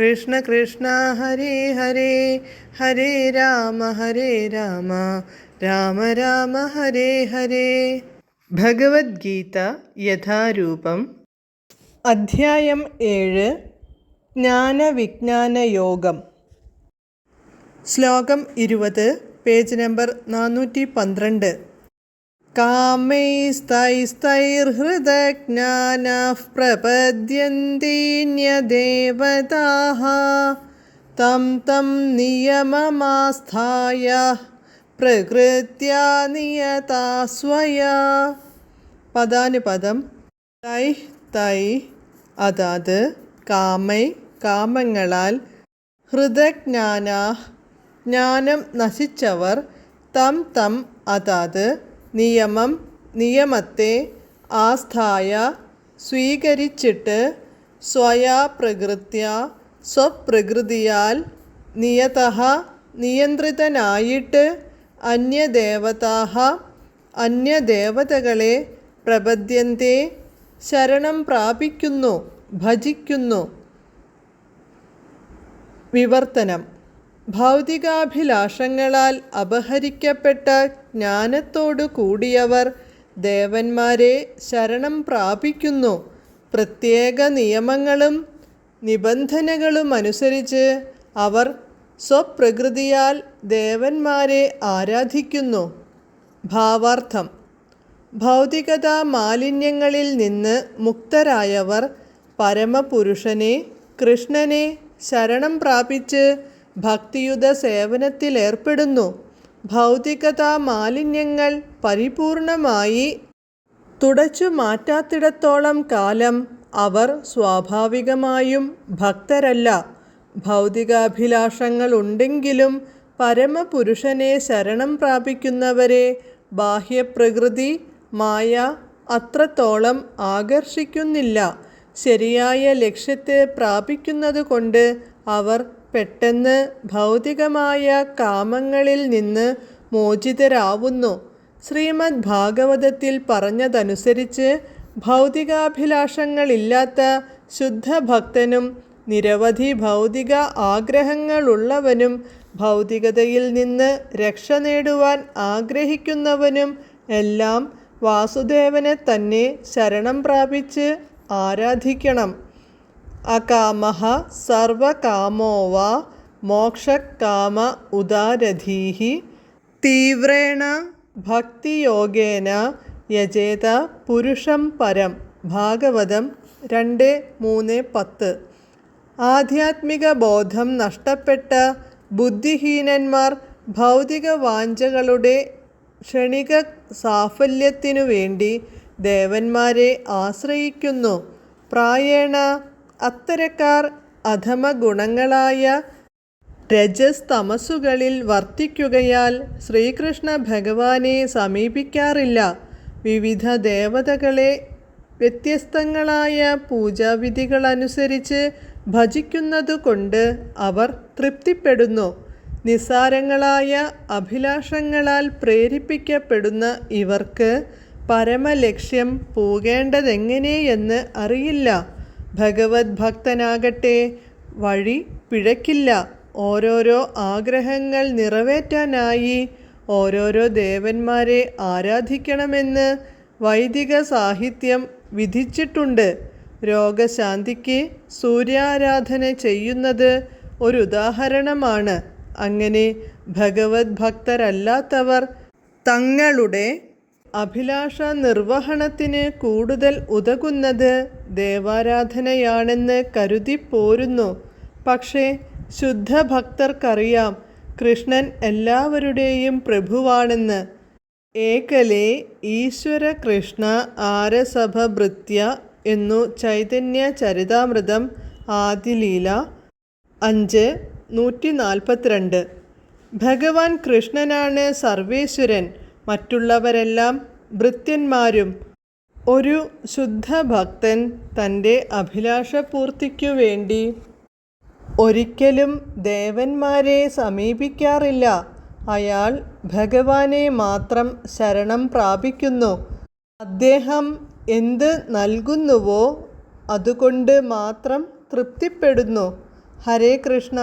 കൃഷ്ണ കൃഷ്ണ ഹരേ ഹരേ ഹരേ രാമ ഹരേ രാമ രാമ രാമ ഹരേ ഹരേ. ഭഗവത്ഗീത യഥാരൂപം. അധ്യായം ഏഴ് ജ്ഞാനവിജ്ഞാന യോഗം. ശ്ലോകം ഇരുപത് പേജ് നമ്പർ നാനൂറ്റി പന്ത്രണ്ട്. കാമൈസ്തൈസ്തൈർഹൃദജ്ഞാനഃ പ്രപദ്യന്തീന്യദേവതാः तं तं നിയമമാസ്ഥായ പ്രകൃത്യാ നിയതാ സ്വയാ പദാനുപദം തൈ തൈ അതാത് കാമൈ കാമങ്ങളാൽ ഹൃദജ്ഞാനാ ജ്ഞാനം നശിച്ചവർ തം തം അതാത് നിയമം നിയമത്തെ ആസ്ഥായ സ്വീകരിച്ചിട്ട് സ്വയാപ്രകൃത്യ സ്വപ്രകൃതിയാൽ നിയതഃ നിയന്ത്രിതനായിട്ട് അന്യദേവതാഹ അന്യദേവതകളെ പ്രപദ്യന്തെ ശരണം പ്രാപിക്കുന്നു ഭജിക്കുന്നു. വിവർത്തനം. ഭൗതികാഭിലാഷങ്ങളാൽ അപഹരിക്കപ്പെട്ട ജ്ഞാനത്തോടു കൂടിയവർ ദേവന്മാരെ ശരണം പ്രാപിക്കുന്നു. പ്രത്യേക നിയമങ്ങളും നിബന്ധനകളും അനുസരിച്ച് അവർ സ്വപ്രകൃതിയാൽ ദേവന്മാരെ ആരാധിക്കുന്നു. ഭാവാർത്ഥം. ഭൗതികതാ മാലിന്യങ്ങളിൽ നിന്ന് മുക്തരായവർ പരമപുരുഷനെ കൃഷ്ണനെ ശരണം പ്രാപിച്ച് ഭക്തിയുത സേവനത്തിലേർപ്പെടുന്നു. ഭൗതികതാ മാലിന്യങ്ങൾ പരിപൂർണമായി തുടച്ചു മാറ്റാത്തിടത്തോളം കാലം അവർ സ്വാഭാവികമായും ഭക്തരല്ല. ഭൗതികാഭിലാഷങ്ങൾ ഉണ്ടെങ്കിലും പരമപുരുഷനെ ശരണം പ്രാപിക്കുന്നവരെ ബാഹ്യപ്രകൃതി മായ അത്രത്തോളം ആകർഷിക്കുന്നില്ല. ശരിയായ ലക്ഷ്യത്തെ പ്രാപിക്കുന്നതുകൊണ്ട് അവർ പെട്ടെന്ന് ഭൗതികമായ കാമങ്ങളിൽ നിന്ന് മോചിതരാവുന്നു. ശ്രീമദ് ഭാഗവതത്തിൽ പറഞ്ഞതനുസരിച്ച് ഭൗതികാഭിലാഷങ്ങളില്ലാത്ത ശുദ്ധഭക്തനും നിരവധി ഭൗതിക ആഗ്രഹങ്ങളുള്ളവനും ഭൗതികതയിൽ നിന്ന് രക്ഷ നേടുവാൻ ആഗ്രഹിക്കുന്നവനും എല്ലാം വാസുദേവനെ തന്നെ ശരണം പ്രാപിച്ച് ആരാധിക്കണം. അകാമഹ സർവകാമോ വാ മോക്ഷകാമ ഉദാരധീഃ തീവ്രേണ ഭക്തിയോഗേന യജേത പുരുഷം പരം ഭാഗവതം രണ്ട് മൂന്ന് പത്ത്. ആധ്യാത്മിക ബോധം നഷ്ടപ്പെട്ട ബുദ്ധിഹീനന്മാർ ഭൗതിക വാഞ്ചകളുടെ ക്ഷണിക സാഫല്യത്തിനു വേണ്ടി ദേവന്മാരെ ആശ്രയിക്കുന്നു. പ്രായേണ അത്തരക്കാർ അധമ ഗുണങ്ങളായ രജസ് തമസുകളിൽ വർത്തിക്കുകയാൽ ശ്രീകൃഷ്ണ ഭഗവാനെ സമീപിക്കാറില്ല. വിവിധ ദേവതകളെ വ്യത്യസ്തങ്ങളായ പൂജാവിധികളനുസരിച്ച് ഭജിക്കുന്നതുകൊണ്ട് അവർ തൃപ്തിപ്പെടുന്നു. നിസ്സാരങ്ങളായ അഭിലാഷങ്ങളാൽ പ്രേരിപ്പിക്കപ്പെടുന്ന ഇവർക്ക് പരമലക്ഷ്യം പോകേണ്ടതെങ്ങനെയെന്ന് അറിയില്ല. ഭഗവത് ഭക്തനാകട്ടെ വഴി പിഴക്കില്ല. ഓരോരോ ആഗ്രഹങ്ങൾ നിറവേറ്റാനായി ഓരോരോ ദേവന്മാരെ ആരാധിക്കണമെന്ന് വൈദിക സാഹിത്യം വിധിച്ചിട്ടുണ്ട്. രോഗശാന്തിക്ക് സൂര്യാരാധന ചെയ്യുന്നത് ഒരു ഉദാഹരണമാണ് അങ്ങനെ ഭഗവത് ഭക്തരല്ലാത്തവർ തങ്ങളുടെ അഭിലാഷ നിർവഹണത്തിന് കൂടുതൽ ഉതകുന്നത് ദേവാരാധനയാണെന്ന് കരുതി പോരുന്നു. പക്ഷേ ശുദ്ധ ഭക്തർക്കറിയാം കൃഷ്ണൻ എല്ലാവരുടെയും പ്രഭുവാണെന്ന്. ഏകലേ ഈശ്വര കൃഷ്ണ ആരസഭഭൃത്യ എന്നു ചൈതന്യ ചരിതാമൃതം ആദിലീല അഞ്ച് നൂറ്റി നാൽപ്പത്തിരണ്ട് ഭഗവാൻ കൃഷ്ണനാണ് സർവേശ്വരൻ. മറ്റുള്ളവരെല്ലാം ഭൃത്യന്മാരും. ഒരു ശുദ്ധ ഭക്തൻ തന്റെ അഭിലാഷപൂർത്തിക്കു വേണ്ടി ഒരിക്കലും ദേവന്മാരെ സമീപിക്കാറില്ല. അയാൾ ഭഗവാനെ മാത്രം ശരണം പ്രാപിക്കുന്നു. അദ്ദേഹം എന്ത് നൽകുന്നുവോ അതുകൊണ്ട് മാത്രം തൃപ്തിപ്പെടുന്നു. ഹരേ കൃഷ്ണ.